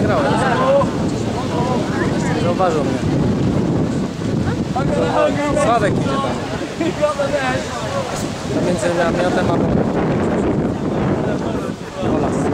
nagrałem. Zauważył mnie. Sławek idzie tam. Między namiotem a... Olas.